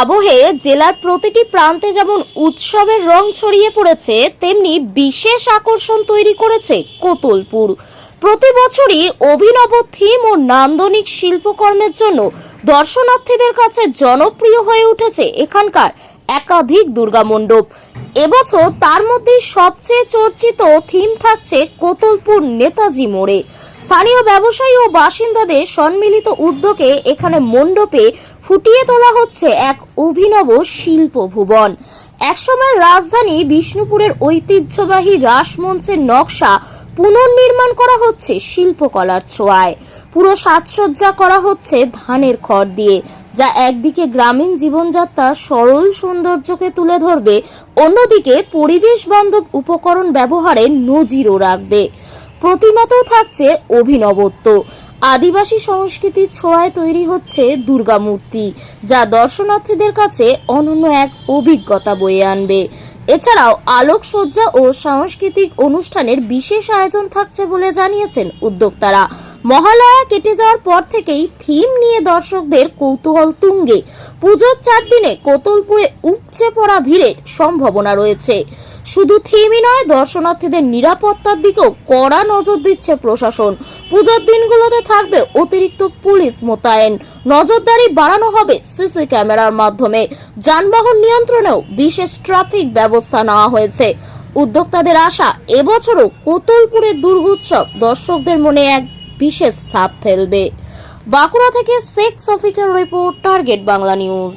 আবহে জেলার প্রতিটি প্রান্তে যেমন উৎসবের রং ছড়িয়ে পড়েছে, তেমনি বিশেষ আকর্ষণ তৈরি করেছে কোতলপুর। প্রতি বছরই অভিনব থিম ও নান্দনিক শিল্পকর্মের জন্য দর্শনার্থীদের কাছে জনপ্রিয় হয়ে উঠেছে এখানকার একাধিক দুর্গা মণ্ডপ। এবছর তার মধ্যে সবচেয়ে চর্চিত থিম থাকছে কোতলপুর নেতাজি মোড়ে। স্থানীয় ব্যবসায়ী ও বাসিন্দাদের সম্মিলিত উদ্যোগে এখানে মণ্ডপে ফুটিয়ে তোলা হচ্ছে এক অভিনব শিল্প ভুবন। একসময় রাজধানী বিষ্ণুপুরের ঐতিহ্যবাহী রাসমঞ্চের নকশা পুনর্নির্মাণ করা হচ্ছে শিল্পকলার ছোঁয়ায়। পুরো সাজসজ্জা করা হচ্ছে ধানের খড় দিয়ে, যা একদিকে গ্রামীণ জীবনযাত্রার সরল সৌন্দর্যকে তুলে ধরবে, অন্যদিকে পরিবেশ বান্ধব উপকরণ ব্যবহারে নজিরও রাখবে। প্রতিমাতেও থাকছে অভিনবত্ব। আদিবাসী সংস্কৃতির ছোঁয়ায় তৈরি হচ্ছে দুর্গা মূর্তি, যা দর্শনার্থীদের কাছে অনন্য এক অভিজ্ঞতা বয়ে আনবে। এছাড়াও আলোকসজ্জা ও সাংস্কৃতিক অনুষ্ঠানের বিশেষ আয়োজন থাকছে বলে জানিয়েছেন উদ্যোক্তারা। মহালয়া কেটে যাওয়ার পর থেকেই থিম নিয়ে দর্শকদের কৌতূহল তুঙ্গে। পুজোর চার দিনে কোতলপুরে উপচে পড়া ভিড়ের সম্ভাবনা রয়েছে। শুধু থিমই নয়, দর্শনার্থীদের নিরাপত্তার দিকেও কড়া নজর দিচ্ছে প্রশাসন। পুজোর দিনগুলোতে থাকবে অতিরিক্ত পুলিশ মোতায়েন। নজরদারি বাড়ানো হবে সিসি ক্যামেরার মাধ্যমে। যানবাহন নিয়ন্ত্রণেও বিশেষ ট্রাফিক ব্যবস্থা নেওয়া হয়েছে। উদ্যোক্তাদের আশা, এবছরও কোতলপুরের দুর্গোৎসব দর্শকদের মনে এক বিশেষ ছাপ ফেলবে। বাঁকুড়া থেকে শেখ সফিকের report target Bangla news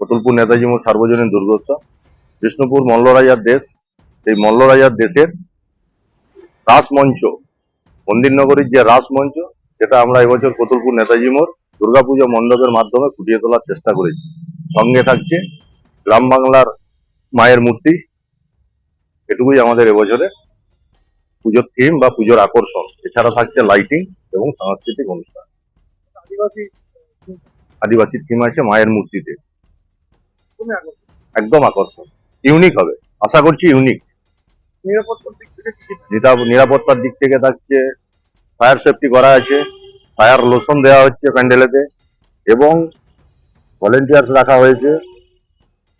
Kotulpur Netaji মোড় সার্বজনীন দুর্গোৎসব। বিষ্ণুপুর মল্লরাজার দেশ এই মল্লরাজার দেশের রাসমঞ্চ মন্দিরনগরীর যে রাসমঞ্চ সেটা আমরা এবছর কতুলপুর নেতাজি মোড় দুর্গাপুজো মণ্ডপের মাধ্যমে ফুটিয়ে তোলার চেষ্টা করেছি। সঙ্গে থাকছে গ্রাম বাংলার মায়ের মূর্তি। এটুকুই আমাদের এবছরে পুজোর থিম বা পুজোর আকর্ষণ। এছাড়া থাকছে লাইটিং এবং সাংস্কৃতিক অনুষ্ঠান। আদিবাসী আদিবাসী থিম আছে মায়ের মূর্তিতে। একদম আকর্ষণ। ইউনিক হবে। আশা করছি ইউনিক নিরাপত্তার দিক থেকে নিরাপত্তার দিক থেকে থাকছে। ফায়ার সেফটি করা আছে। ফায়ার লোশন দেওয়া হচ্ছে প্যান্ডেলেতে। এবং ভলেন্টিয়ার্স রাখা হয়েছে।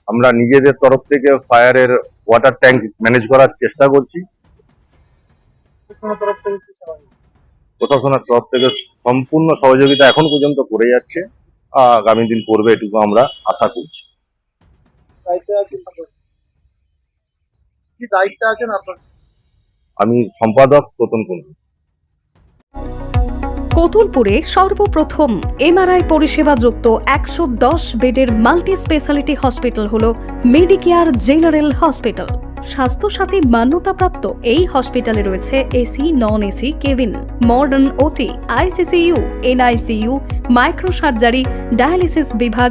আমরা নিজেদের তরফ থেকে ফায়ারের ওয়াটার ট্যাঙ্ক ম্যানেজ করার চেষ্টা করছি। প্রশাসনের তরফ থেকে সম্পূর্ণ সহযোগিতা এখন পর্যন্ত করে যাচ্ছে। আগামী দিন করবে এটুকু আমরা আশা করছি। আছেন আপনার কি দায়িত্ব আছেন আপনার? আমি সম্পাদক প্রথম কুন্ডু কোতুলপুরে সর্বপ্রথম এমআরআই পরিষেবা যুক্ত একশো দশ বেডের মাল্টি স্পেশালিটি হসপিটাল হল মেডিকেয়ার জেনারেল হসপিটাল। স্বাস্থ্যসাথী মান্যতাপ্রাপ্ত এই হসপিটালে রয়েছে AC non AC cabin modern OT ICCU NICU micro surgery dialysis বিভাগ